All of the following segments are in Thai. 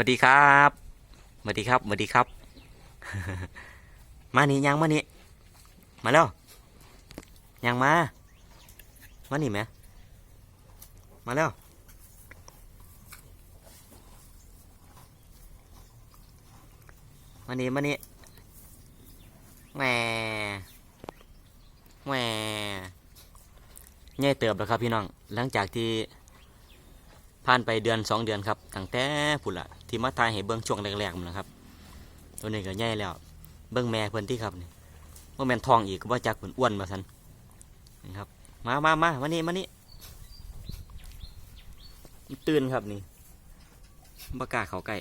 วัสดีครับสวัสดีครับสวัสดีครับ มานี่ยังมานี่มาแล้วยังมา มานี่ไหมมาแล้วมานี่มานี่แหมแหมใหญ่เติบแล้วครับพี่น้อง หลังจากที่ ผ่านไปเดือนสองเดือนครับตั้งแต่ผุนละที่มาทายให้เบิ้งช่วงแรกๆมันนะครับ ตัวนี้ก็ใหญ่แล้ว เบิ้งแม่เพิ่นที่ครับนี่ว่าแมนทองอีกว่าจักเพิ่นอ้วนมาสันนี่ครับ มามามามานี่มานี่ตื่นครับนี่บกล้าเขาใกล้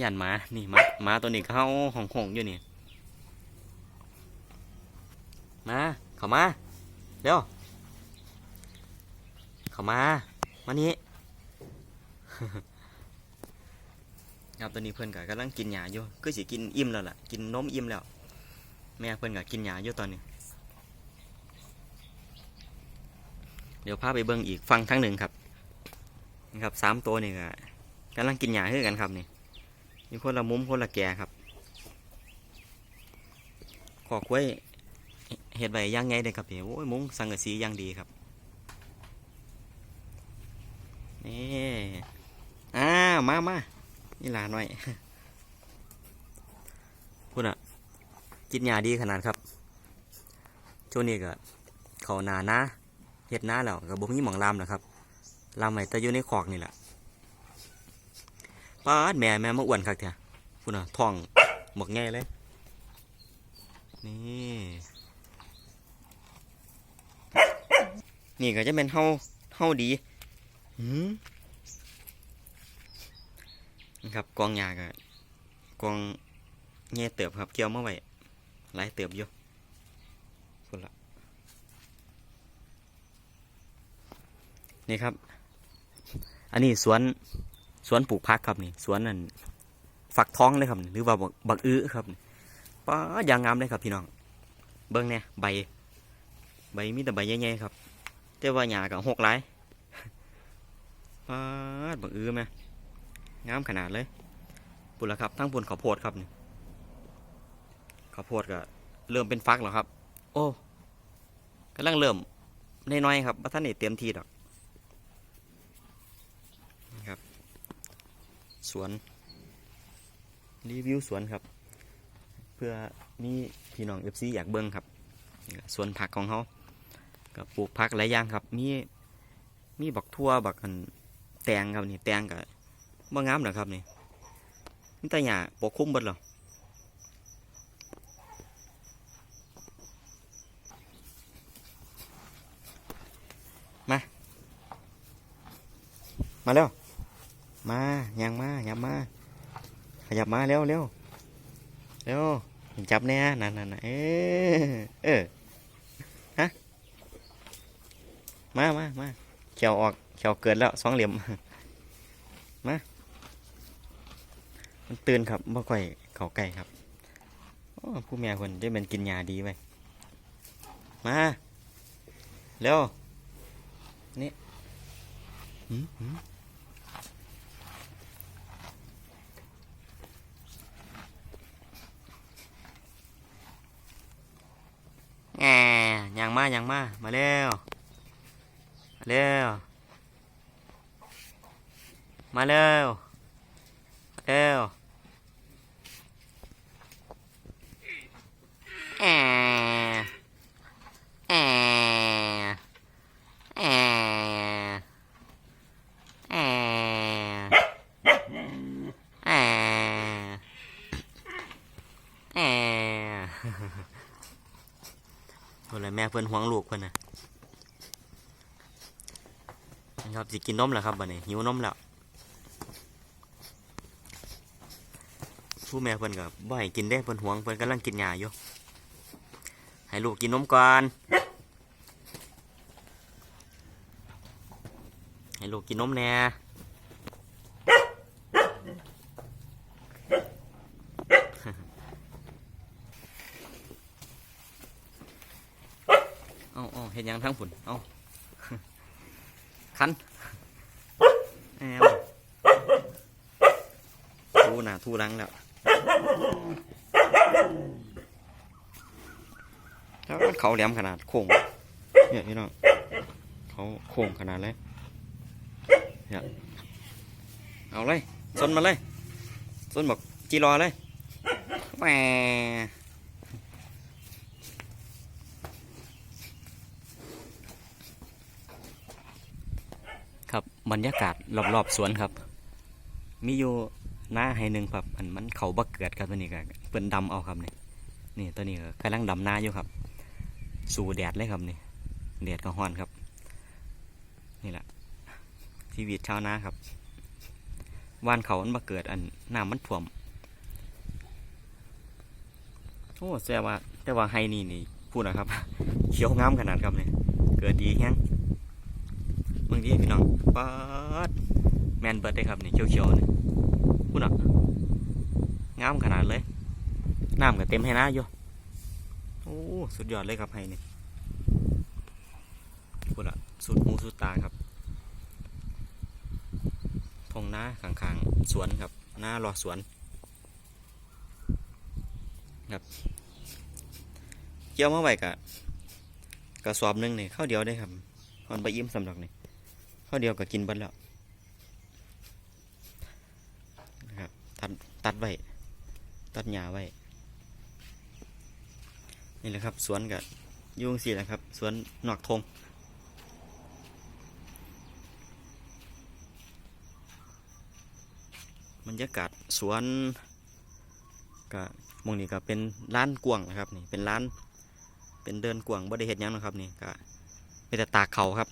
ยันหมา นี่หมาหมาตัวนี้ก็เฮาห้องหงอยู่นี่ มา เข้ามา เร็ว เข้ามา มานี่ครับตอนนี้เพื่อนก็กำลังกินหญ้าอยู่ก็สิกินอิ่มแล้วล่ะ กินนมอิ่มแล้ว แม่เพื่อนก็กินหญ้าอยู่ตอนนี้ เดี๋ยวพาไปเบิ่งอีกฟังทั้งหนึ่งครับนี่ครับสามตัวนี่ก็กำลังกินหญ้าคือกันครับนี่มีคนละมุมคนละแก่ครับ ขอกล้วยเห็ดใบย่างไงเลยครับนี่โอ้ยมุ้งสังกะสีย่างดีครับ นี่อ่ามามานี่ลาหน่อยพูดอะกินยาดีขนาดครับช่วงนี้ก็เขาหนานะเฮ็ดหน้าแล้วก็บ่มีหมองลามแล้วครับลามไว้แต่อยู่ในขอกนี่แหละป้าดแม่แม่มาอ้วนคักแท้พูดอะท้องหมกแง่เลยนี่นี่ก็จะเป็นเฮาเฮาดี หืมครับกองยากับกองแง่เติบครับเกี่ยวมาไว้หลายเติบอยู่คนละนี่ครับ อันนี้สวนสวนปลูกพักครับนี่สวนนั่นฝักท้องเลยครับ หรือว่าบักอื้อครับป้ายางงามเลยครับพี่น้อง เบิ้งเนี่ยใบ ใบมีแต่ใบใหญ่ๆครับ แต่ว่าหญ้ากับหกหลาย ปาดบังอือไหมงามขนาดเลยปุ่นละครับทั้งปุ่นข้าวโพดครับนี่ข้าวโพดก็เริ่มเป็นฟักแล้วครับ โอ้กำลังเริ่มน้อยๆครับว่าท่านนี่เตรียมทีดอกนะครับ สวน รีวิวสวนครับ เพื่อมีพี่น้องเอฟซีอยากเบิ้งครับ สวนผักของเขาก็ปลูกผักหลายอย่างครับ มีมีบักทั่วบักอัน แตงครับนี่แตงกับบ่งามหรอครับนี่นี่แต่หญ้าปกคลุมเบิดหรอมา มาเร็วมายังมายับมา ขยับมาเร็วเร็วเร็วจับแน่นั่นนั่นน่ะเออเออฮะมามามาเขียวออก เขียวเกินแล้วสองเหลี่ยมมามันตื่นครับบ่ค่อยเขาใกล้ครับผู้แม่คนจะเป็นกินยาดีไว้มาเร็วนี่หืมหืมแง่ยังมายังมา มาเร็วมาเร็ว มาเร็วเร็วแอะแอะแอแอะแอะแอะคนละแม่เพิ่นหวงลูกเพิ่นนะนะครับสิกินนมแล้วครับบัดนี้หิวนมแล้ว ผู้แม่เพิ่นก็บ่ให้กินได้เพิ่นหวงเพิ่นกำลังกินหยาอยู่ให้ลูกกินนมก่อนให้ลูกกินนมแน่เอาเอาเห็นยังทั้งผุนเอาคันแอวหน้าทูหลังแล้ว แล้วมันเขาแหลมขนาดโค้งเนี่ยพี่น้องเขาโค้งขนาดเลยเนี่ยเอาเลยซนมาเลยซนบอกจีรอเลยแหมครับบรรยากาศรอบๆสวนครับ มีอยู่ หน้าให้หนึ่งครับ อันมันเขาบักเกิดครับตัวนี้ก็เปิ้นดำเอาครับนี่นี่ตัวนี้ก็กำลังดำหน้าอยู่ครับ สู่แดดเลยครับนี่แดดก็ฮ้อนครับ นี่แหละชีวิตชาวนาครับวานเขามันมาเกิดอันน้ำมันท่วมโอ้แต่ว่าแต่ว่าไฮนี่นี่พูดนะครับเขียวงามขนาดครับเนี่ยเกิดดีแฮงเมื่อกี้พี่น้องป๊ดแมนเบิร์ดได้ครับนี่เขียวๆนี่ พูดอะงามขนาดเลยน้ำก็เต็มให้น้าอยู่โอ้สุดยอดเลยครับไฮนี่พูดอะสุดหูสุดตาครับทงน้าข้างๆสวนครับหน้ารอสวนครับเกี่ยวมาไว้กะกระสอบหนึงนี่ข้าวเดียวได้ครับมันไปยิ้มสำหรับนี่ข้าวเดียวก็กินบันแล้วนะครับ ตัดไว้ ตัดหญ้าไว้ นี่แหละครับ สวนกับยุ่งสี่แหละครับ สวนหนอกทงบรรยากาศสวนก็หมองนี้ก็เป็นร้านกวางนะครับนี่เป็นร้าน เป็นเดินกวางบ่ได้เห็ดยังนะครับนี่ก็เป็นแต่ตากเขาครับ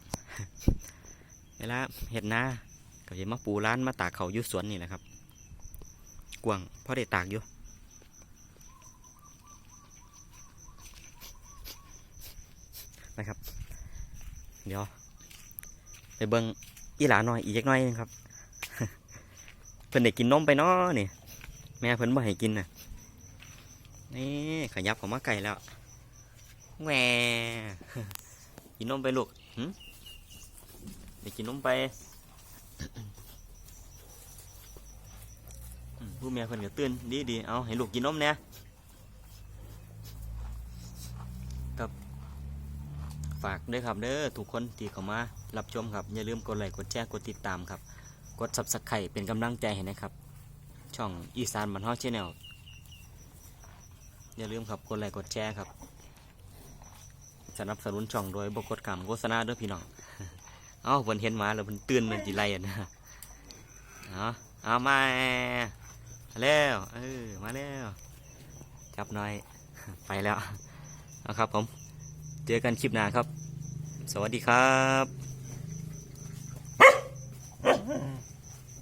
เวลาเห็ดนาก็จะมาปูร้านมาตากเขาอยู่สวนนี่แหละครับ กวางพอได้ตากอยู่นะครับ เดี๋ยว ไปเบิ้งอีหลาหน่อยอีกเล็กน้อยนึงครับ เพิ่นได้กินนมไปเนาะนี่ แม่เพิ่นบ่ให้กินน่ะ นี่ขยับเขามาไกลแล้วแหวกินนมไปลูกหึได้กินนมไป อืม ผู้แม่เพิ่นก็ตื่นดีดีเอาให้ลูกกินนมเนี่ยกับฝากด้วยครับเด้อทุกคนที่เข้ามารับชมครับ อย่าลืมกดไลค์กดแชร์กดติดตามครับ กด subscribe เป็นกำลังใจให้นะครับ ช่องอีสานบันฮอชแนลอย่าลืมครับกดไลค์กดแชร์ครับสนับสนุนช่องโดยบกดคำโฆษณาด้วยพี่น้องเอ้าเพิ่นเห็นมาแล้วเพิ่นตื่นมันจีไรอะนะเอาเอามา แล้วเออมาแล้วจับหน่อยไปแล้วนะครับผม เจอกันคลิปหน้าครับ สวัสดีครับ